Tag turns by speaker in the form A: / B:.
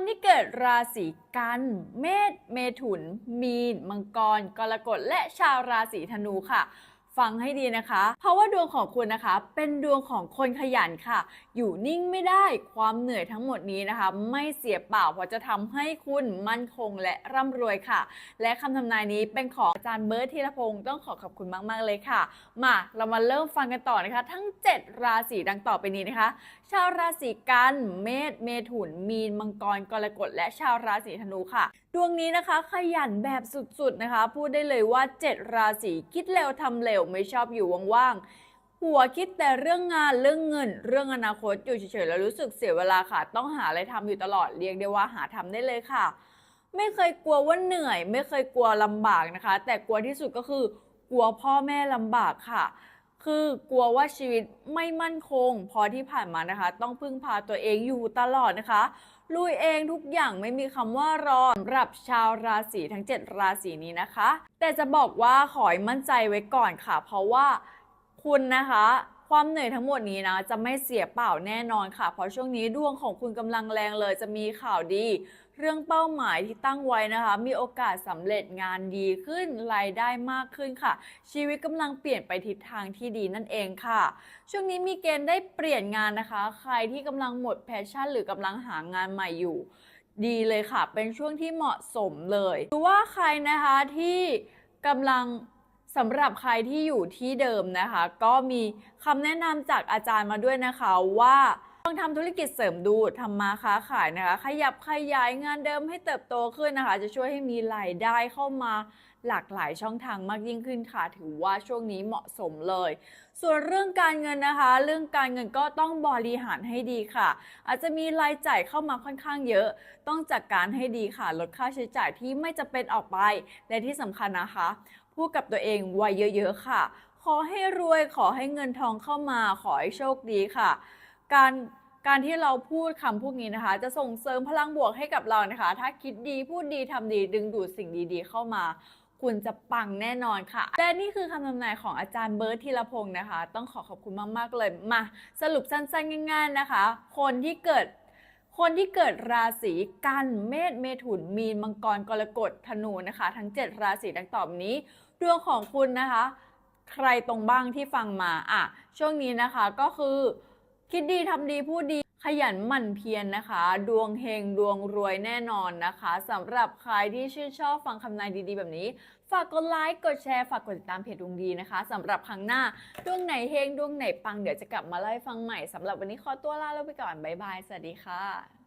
A: คนที่เกิดราศีกัน เมษ เมถุน มีน มังกร กรกฎ และชาวราศีธนูค่ะ ฟังให้ดีนะคะ เพราะว่าดวงของคุณนะคะ เป็นดวงของคนขยันค่ะ อยู่นิ่งไม่ได้ความเหนื่อยทั้งหมดนี้นะคะ ไม่เสียเปล่าเพราะจะทำให้คุณมั่นคงและร่ำรวยค่ะ และคำทำนายนี้เป็นของอาจารย์เบิร์ตธีรพงศ์ต้องขอขอบคุณมาก ๆ เลยค่ะ มาเรามาเริ่มฟังกันต่อนะคะ ทั้ง 7 ราศีดังต่อไปนี้นะคะ ชาวราศีกันเมษเมถุนมีนมังกรกรกฎและชาวราศีธนูค่ะ ดวงนี้นะคะ ขยันแบบสุดๆนะคะ พูดได้เลยว่า 7 ราศีคิดเร็วทำเร็วไม่ชอบอยู่ว่างๆหัวคิดแต่เรื่องงานเรื่องเงิน เรื่องอนาคตอยู่เฉยๆแล้วรู้สึกเสียเวลาค่ะ ต้องหาอะไรทำอยู่ตลอดเรียกได้ว่าหาทำได้เลยค่ะ ไม่เคยกลัวว่าเหนื่อย ไม่เคยกลัวลำบากนะคะ แต่กลัวที่สุดก็คือกลัวพ่อแม่ลำบากค่ะ คือกลัวว่าชีวิตไม่มั่นคง พอที่ผ่านมานะคะ ต้องพึ่งพาตัวเองอยู่ตลอดนะคะ ลุยเองทุกอย่างไม่มีคำว่ารอสำหรับชาวราศีทั้ง 7 ราศีนี้นะคะ แต่จะบอกว่าขอให้มั่นใจไว้ก่อนค่ะ เพราะว่าคุณนะคะ ความเหนื่อยทั้งหมดนี้นะ จะไม่เสียเปล่าแน่นอนค่ะ เพราะช่วงนี้ดวงของคุณกำลังแรงเลยจะมีข่าวดี เรื่องเป้าหมายที่ตั้งไว้นะคะ มีโอกาสสำเร็จงานดีขึ้นรายได้มากขึ้นค่ะ ชีวิตกำลังเปลี่ยนไปทิศทางที่ดีนั่นเองค่ะ ช่วงนี้มีเกณฑ์ได้เปลี่ยนงานนะคะ ใครที่กำลังหมดแพชชั่น หรือกำลังหางานใหม่อยู่ ดีเลยค่ะ เป็นช่วงที่เหมาะสมเลยหรือว่าใครนะคะที่กำลัง สำหรับใครที่อยู่ที่เดิมนะคะ ก็มีคำแนะนำจากอาจารย์มาด้วยนะคะว่า ลองทำธุรกิจเสริมดูทำมาค้าขายนะคะ ขยับขยายงานเดิมให้เติบโตขึ้นนะคะ จะช่วยให้มีรายได้เข้ามาหลากหลายช่องทางมากยิ่งขึ้นค่ะ ถือว่าช่วงนี้เหมาะสมเลย ส่วนเรื่องการเงินนะคะ เรื่องการเงินก็ต้องบริหารให้ดีค่ะ อาจจะมีรายจ่ายเข้ามาค่อนข้างเยอะ ต้องจัดการให้ดีค่ะ ลดค่าใช้จ่ายที่ไม่จะเป็นออกไป และที่สำคัญนะคะพูดกับตัวเองไว้เยอะๆค่ะ ขอให้รวยขอให้เงินทองเข้ามาขอให้โชคดีค่ะ การการที่เราพูดคำพวกนี้นะคะ จะส่งเสริมพลังบวกให้กับเรานะคะ ถ้าคิดดีพูดดีทำดี ดึงดูดสิ่งดีๆ เข้ามา คุณจะปังแน่นอนค่ะ และนี่คือคำทำนายของอาจารย์เบิร์ตธีรพงศ์นะคะ ต้องขอขอบคุณมากๆเลยมาสรุปสั้นๆง่าย ๆนะคะ คนที่เกิดคนที่เกิดราศีกันเมษเมถุนมีนมังกรกรกฎธนูนะคะ ทั้ง 7 ราศีดังต่อไปนี้ดวงของคุณนะคะ ใครตรงบ้างที่ฟังมาอะช่วงนี้นะคะก็คือ คิดดีทำดีพูดดีขยันหมั่นเพียรนนะคะ ดวงเฮงดวงรวยแน่นอนนะคะสำหรับใครที่ชื่นชอบฟังคำนายดีๆ แบบนี้ ฝากกดไลค์กดแชร์ฝากกดติดตามเพจดวงดีนะคะสำหรับครั้งหน้า ดวงไหนเฮงดวงไหนปังเดี๋ยวจะกลับมาเล่าให้ฟังใหม่สำหรับวันนี้ขอตัวลาแล้วไปก่อนบ๊ายบายสวัสดีค่ะ